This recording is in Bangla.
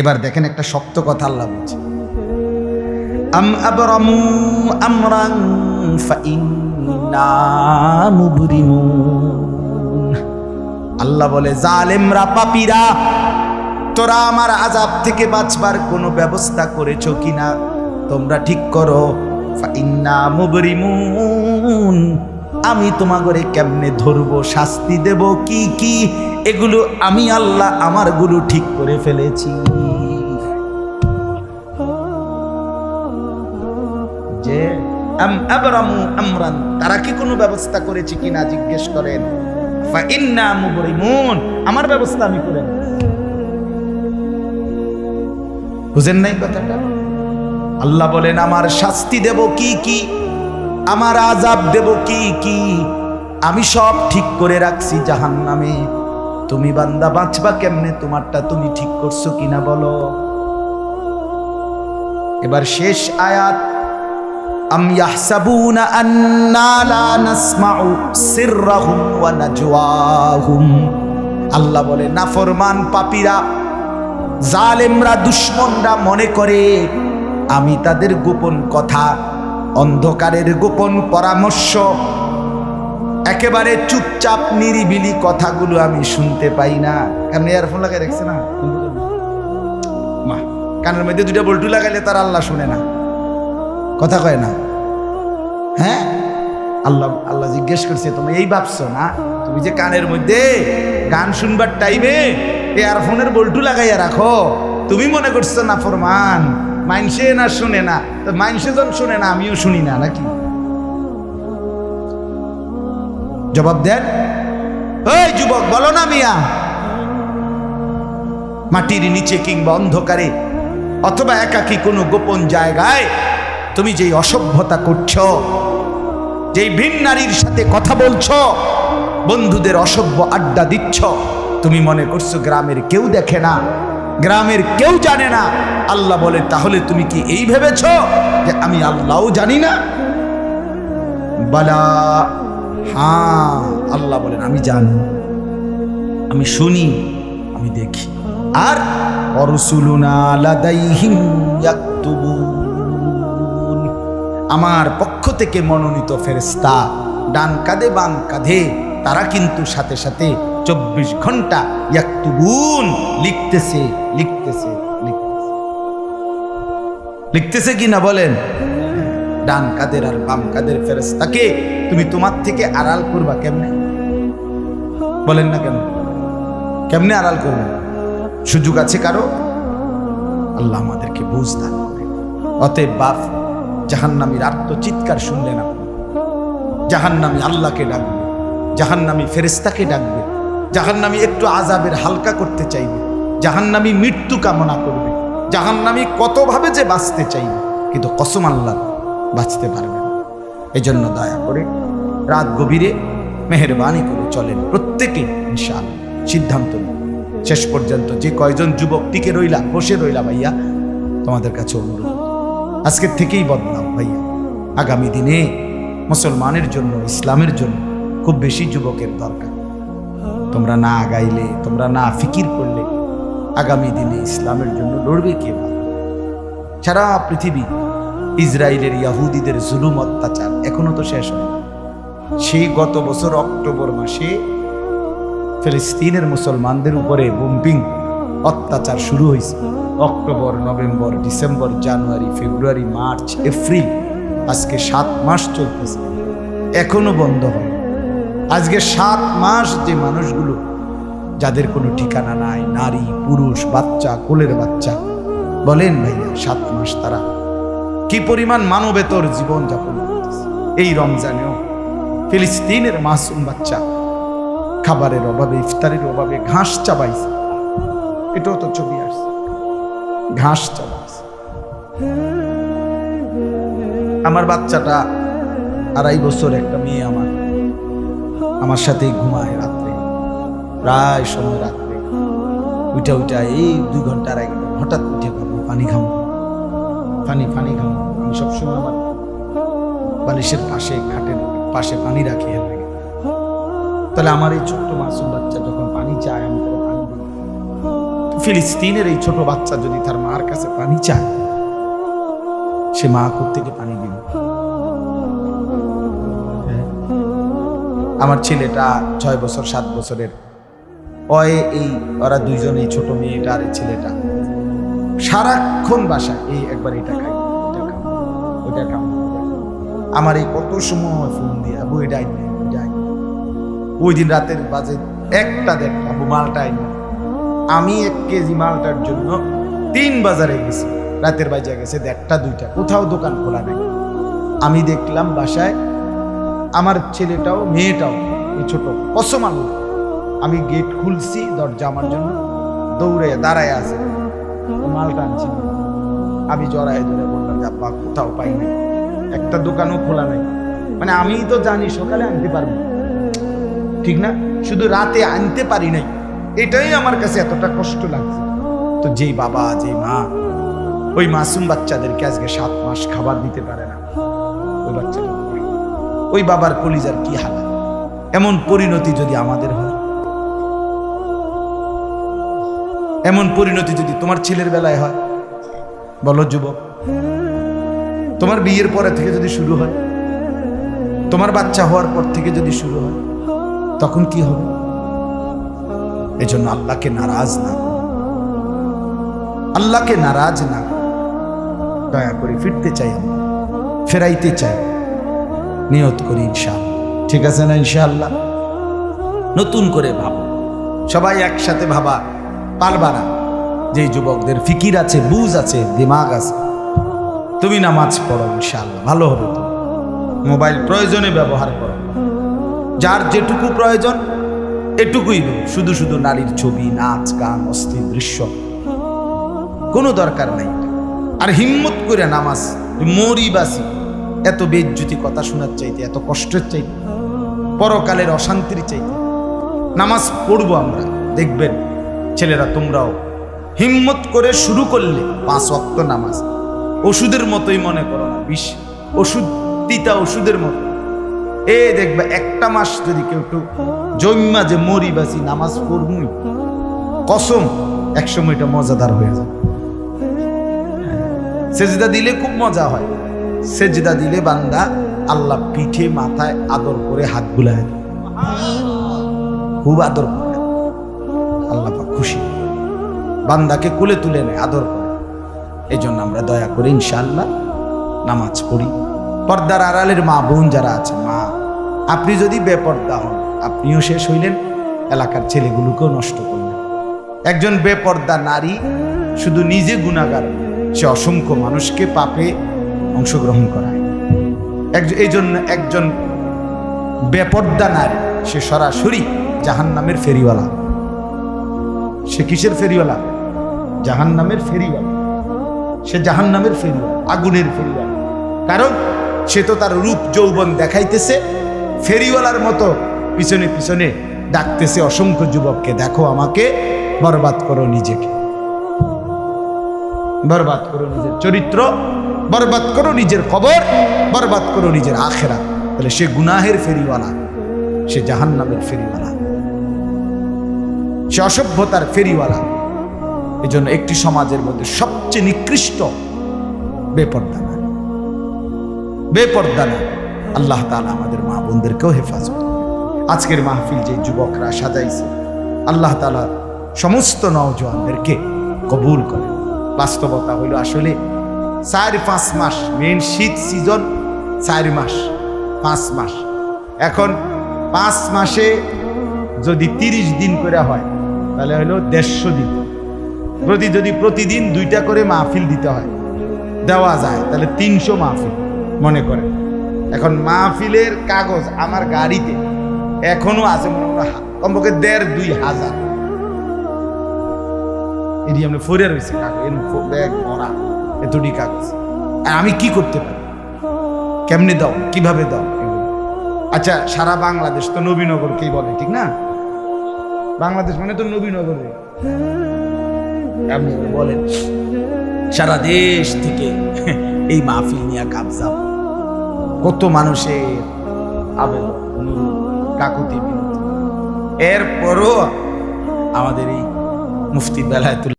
এবার দেখেন একটা শক্ত কথা আল্লাহ বলছে। আম আবরামু আমরান আল্লাহ বলে, জালেমরা পাপীরা, তোরা আমার আজাব থেকে বাঁচবার কোনো ব্যবস্থা করেছ কিনা? তোমরা ঠিক করো আমি তোমাগরে কেমনে ধরবো, শাস্তি দেব, কি কি এগুলো আমি আল্লাহ আমারগুলো ঠিক করে ফেলেছি। যে তারা কি কোনো ব্যবস্থা করেছে কিনা জিজ্ঞেস করেন। আমার ব্যবস্থা আমি করে। বুঝেন নাই কথাটা? আল্লাহ বলেন, আমার শাস্তি দেব কি কি? আমার আজাব দেব কি কি? আমি সব ঠিক করে রাখছি জাহান নামে তুমি বান্দা, বাঁচবা কেমনে? তোমারটা তুমি ঠিক করছ কিনা বলো। এবার শেষ আয়াত। আম ইয়াহসাবুনা আন্না লা নাসমাউ সিররাহুম ওয়া নাজওয়াহুম। আল্লাহ বলে, নাফরমান পাপীরা, জালেমরা, দুশ্মনরা মনে করে, আমি তাদের গোপন কথা, অন্ধকারের গোপন পরামর্শ একেবারে চুপচাপ নিরিবিলি কথাগুলো আমি শুনতে পাই না। কারণ ইয়ারফোন লাগাই রাখছে না? মা, কানের মধ্যে দুটা বল্টু লাগাইলে তার আল্লাহ শুনে না। কথা কয় না? হ্যাঁ? আল্লাহ আল্লাহ জিজ্ঞেস করছে, তুমি এই ভাবছ না? তুমি যে কানের মধ্যে গান শুনবার টাইমে ইয়ারফোনের বল্টু লাগাইয়া রাখো? তুমি মনে করছ না ফরমান? মাইনসে না শুনে না? তো মাইনসে যখন শুনে না, আমিও শুনি না, নাকি? জবাব দেন। ওই যুবক, বলো না মিয়া। মাটির নিচে কিংবা অন্ধকারে অথবা একাকী কোনো গোপন জায়গায় তুমি যেই অসভ্যতা করছ, যেই ভিন নারীর সাথে কথা বলছো, বন্ধুদের অসভ্য আড্ডা দিচ্ছ, তুমি মনে করছ গ্রামের কেউ দেখে না, গ্রামের কেউ জানে না। আল্লাহ বলে, তাহলে তুমি কি এই ভেবেছ যে আমি আল্লাহও জানি না? বলা হ্যাঁ আল্লাহ বলেন, আমি জানি, আমি শুনি, আমি দেখি। আর আমার পক্ষ থেকে মনোনীত ফেরেস্তা ডান কাঁধে বাম কাঁধে, তারা কিন্তু সাথে সাথে চব্বিশ ঘণ্টা ইয়াকতুবুন লিখতেছে লিখতেছে লিখতেছে। লিখতেছে কি না বলেন? ডান কাদের আর বাম কাদের ফেরেস্তাকে তুমি তোমার থেকে আড়াল করবা কেমনে? বলেন না কেন? কেমনে আড়াল করবে? সুযোগ আছে কারও? আল্লাহ আমাদেরকে বুঝ দান অতএব বাপ, জাহান্নামীর আত্মচিৎকার শুনলে না। জাহান্নামী আল্লাহকে ডাকবে, জাহান্নামী ফেরেস্তাকে ডাকবে, জাহান্নামী একটু আজাবের হালকা করতে চাইবে, জাহান্নামী মৃত্যু কামনা করবে, জাহান্নামী কতভাবে যে বাঁচতে চাইবে। কিন্তু কসম আল্লাহ বাঁচতে পারবে এজন্য দয়া করে রাত গভীরে মেহরবানি করে চলেন প্রত্যেকে ইনশাল সিদ্ধান্ত শেষ পর্যন্ত যে কয়জন যুবক টিকে রইলা, বসে রইলা ভাইয়া, তোমাদের কাছে অনুরোধ। আজকের থেকেই বদনাম ভাইয়া। আগামী দিনে মুসলমানের জন্য, ইসলামের জন্য খুব বেশি যুবকের দরকার। তোমরা না আগাইলে, তোমরা না ফিকির করলে, আগামী দিনে ইসলামের জন্য লড়বে কে সারা পৃথিবী ইসরায়েলের ইয়াহুদিদের জুলুম অত্যাচার এখনও তো শেষ হয় সেই গত বছর অক্টোবর মাসে ফিলিস্তিনের মুসলমানদের উপরে বুম্পিং অত্যাচার শুরু হয়েছে। October, November, December, January, February, March, April, আজকে সাত মাস চলতেছে। এখনও বন্ধ হয় আজকে সাত মাস যে মানুষগুলো, যাদের কোনো ঠিকানা নাই, নারী, পুরুষ, বাচ্চা, কোলের বাচ্চা, বলেন ভাইয়া, সাত মাস তারা কি পরিমাণ মানবেতর জীবন যাপন এই রমজানেও ফিলিস্তিনের মাসুম বাচ্চা খাবারের অভাবে, ইফতারের অভাবে ঘাস চাবাইছে। এটাও তো ছবি আসছে। ঘাস চাবাইছে। আমার বাচ্চাটা আড়াই বছর একটা মেয়ে আমার। আমার সাথেই ঘুমায় রাত্রে। প্রায় সময় রাত্রে। উঠা উঠা এই দুই ঘণ্টা আড়াই হঠাৎ উঠে খাব পানি খাব। পানি পানি খাব আমি সবসময় আমার বালিশের পাশে খাটের পাশে পানি রাখি এর তাহলে আমার এই ছোট্ট মাসুম বাচ্চা যখন পানি চায়, আমি তাকে পানি দিই। ফিলিস্তিনের এই ছোট বাচ্চা যদি তার মার কাছে পানি চায়, সে মা থেকে পানি দিবে? হ্যাঁ। আমার ছেলেটা ছয় বছর, সাত বছরের। অয়ে এই, ওরা দুইজন এই ছোট মেয়েটা আর এই ছেলেটা। সারাক্ষণ বাসায়। এই একবার এটা খাই। ওটা খাও। আমার এই কত সময় ফোন দিয়ে আইন ওই দিন রাতের বাজে একটা দেড়টা, আবু, মালটা আমি এক কেজি মালটার জন্য তিন বাজারে গেছি। রাতের বাজে গেছে দেড়টা, দুইটা। কোথাও দোকান খোলা নেই। আমি দেখলাম বাসায় আমার ছেলেটাও, মেয়েটাও, এই ছোট কসম আমি গেট খুলছি দরজা আমার জন্য। দৌড়ে দাঁড়ায় আছে। মালটা আনছি না। আমি জড়ায় ধরে বললাম যে, আব্বা, কোথাও পাই নাই। একটা দোকানও খোলা নাই। মানে আমি তো জানি সকালে আনতে পারব। ঠিক না? শুধু রাতে আনতে পারি নাই। এটাই আমার কাছে এতটা কষ্ট লাগছে। তো যেই বাবা, যেই মা, ওই মাসুম বাচ্চাদেরকে আজকে সাত মাস খাবার দিতে পারে না। ওই বাচ্চাটা ওই বাবার কলিজার কি হাল এমন পরিণতি যদি আমাদের হয় এমন পরিণতি যদি তোমার ছেলের বেলায় হয়? বলো, যুবক। তোমার বিয়ের পরে থেকে যদি শুরু হয়, তোমার বাচ্চা হওয়ার পর থেকে যদি শুরু হয়, তখন কি হবে? এজন্য আল্লাহকে নারাজ না। আল্লাহকে নারাজ না। দয়া করে ফিরতে চাই আমরা ফেরাইতে চাই। নিয়ত করি ইনশাআল্লাহ। ঠিক আছে না ইনশাআল্লাহ? নতুন করে ভাবো। সবাই একসাথে ভাবা। পারবা না। যে যুবকদের ফিকির আছে, বুঝ আছে, দিমাগ আছে, তুমি নামাজ পড়ো ইনশাআল্লাহ, ভালো হবে মোবাইল প্রয়োজনে ব্যবহার করো। যার যেটুকু প্রয়োজন, এটুকুই শুধু শুধু নারীর ছবি, নাচ, গান, অস্থির দৃশ্য, কোনো দরকার নাই। আর হিম্মত করে নামাজ মরি বাসি এত বেজ্জুতি কথা শোনার চাইতে, এত কষ্টের চাইতে, পরকালের অশান্তির চাইতে। নামাজ পড়ব আমরা, দেখবেন। ছেলেরা, তোমরাও হিম্মত করে শুরু করলে পাঁচ অক্ত নামাজ। ওষুধের মতোই মনে করো না, বিষ। ওষুধ তিতা ওষুধের মতো। এ দেখবে একটা মাস যদি কেউ একটু জন্মা যে মরি বাসি নামাজ পড়বই, কসম, একসময় এটা মজাদার হয়ে যায়। সেজদা দিলে খুব মজা হয়। সেজদা দিলে বান্দা আল্লাহ পিঠে, মাথায় আদর করে হাত বুলায়। খুব আদর করে। বান্দাকে কুলে তুলে নেয়, আদর করে। এই জন্য আমরা দয়া করে ইনশাল্লাহ নামাজ পড়ি। পর্দার আড়ালের মা বোন যারা আছে, মা, আপনি যদি বেপর্দা হন, আপনিও শেষ হইলেন, এলাকার ছেলেগুলোকেও নষ্ট করলেন। একজন বেপর্দা নারী শুধু নিজে গুণাগার সে অসংখ্য মানুষকে পাপে অংশগ্রহণ করায়। একজন এই জন্য একজন বেপর্দা নারী, সে সরাসরি জাহান নামের ফেরিওয়ালা। সে কিসের ফেরিওয়ালা? জাহান নামের ফেরিওয়ালা। সে জাহান নামের ফেরিওয়ালা, আগুনের ফেরিওয়ালা। কারণ সে তো তার রূপ যৌবন দেখাইতেছে, ফেরিওয়ালার মতো পিছনে পিছনে ডাকতেছে, অসংখ্য যুবককে দেখো আমাকে, বরবাদ করো নিজেকে। বরবাদ করো নিজের চরিত্র, বরবাদ করো নিজের খবর বরবাদ করো নিজের আখেরা। তাহলে সে গুনাহের ফেরিওয়ালা, সে জাহান্নামের ফেরিওয়ালা। সে অসভ্যতার ফেরিওয়ালা। এই জন্য একটি সমাজের মধ্যে সবচেয়ে নিকৃষ্ট বেপর্দা না। বেপর্দা না। আল্লাহ তাআলা আমাদের মা বোনদেরকেও হেফাজত আজকের মাহফিল যে যুবকরা সাজাইছে, আল্লাহ তাআলা সমস্ত নওজোয়ানদেরকে কবুল করে বাস্তবতা হইল আসলে চার পাঁচ মাস মেন শীত সিজন চার মাস, পাঁচ মাস। এখন পাঁচ মাসে যদি তিরিশ দিন করে হয়, তাহলে হলো দেড়শো দিন। প্রতি যদি প্রতিদিন দুইটা করে মাহফিল দিতে হয়, দেওয়া যায়, তাহলে তিনশো মাহফিল মনে করে এখন মাহফিলের কাগজ আমার গাড়িতে, এখনও আছে মনে হয় কমপক্ষে দেড় দুই হাজার। এটি আমরা ফোরে রয়েছে কাগজ ভরা এতটি কাগজ। আর আমি কি করতে পারি? কেমনে দাও? কীভাবে দাও? আচ্ছা সারা বাংলাদেশ তো নবীনগরকেই বলে, ঠিক না? বাংলাদেশ মানে তো নবীনগরে। আপনি বলেন, সারা দেশ থেকে এই মাহফিল নিয়ে কাবজা কত মানুষের আবেদন, কাকুতি এরপরও আমাদের এই মুফতি বেলায়তুল